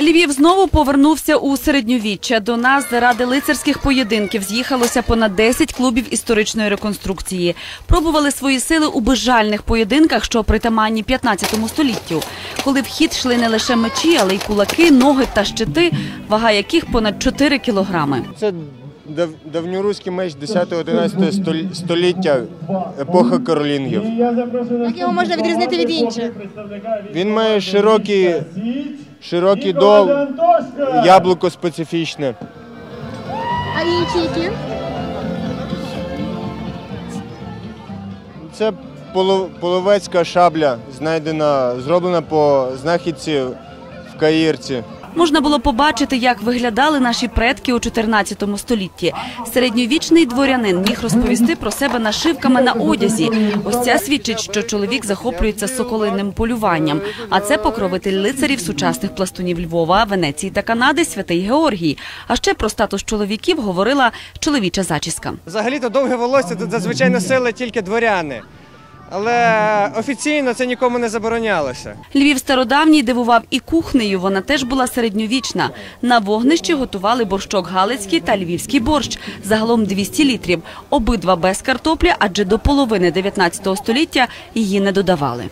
Львів знову повернувся у середньовіччя. До нас заради лицарських поєдинків з'їхалося понад 10 клубів історичної реконструкції. Пробували свої сили у безжальних поєдинках, що притаманні 15 століттю, коли в хід йшли не лише мечі, але й кулаки, ноги та щити, вага яких понад 4 кілограми. Це дав, давньоруський меч 10-11 століття, епоха каролінгів. Як його можна відрізнити від інших? Він має широкий, широкий дол, яблуко специфічне. А інші які? Це половецька шабля, знайдена, зроблена по знахідці в Каїрці. Можна було побачити, як виглядали наші предки у 14 столітті. Середньовічний дворянин міг розповісти про себе нашивками на одязі. Ось це свідчить, що чоловік захоплюється соколинним полюванням. А це покровитель лицарів сучасних пластунів Львова, Венеції та Канади Святий Георгій. А ще про статус чоловіків говорила чоловіча зачіска. Взагалі-то довге волосся зазвичай носили тільки дворяни. Але офіційно це нікому не заборонялося. Львів стародавній дивував і кухнею. Вона теж була середньовічна. На вогнищі готували борщок галицький та львівський борщ. Загалом 200 літрів. Обидва без картоплі, адже до половини 19 століття її не додавали.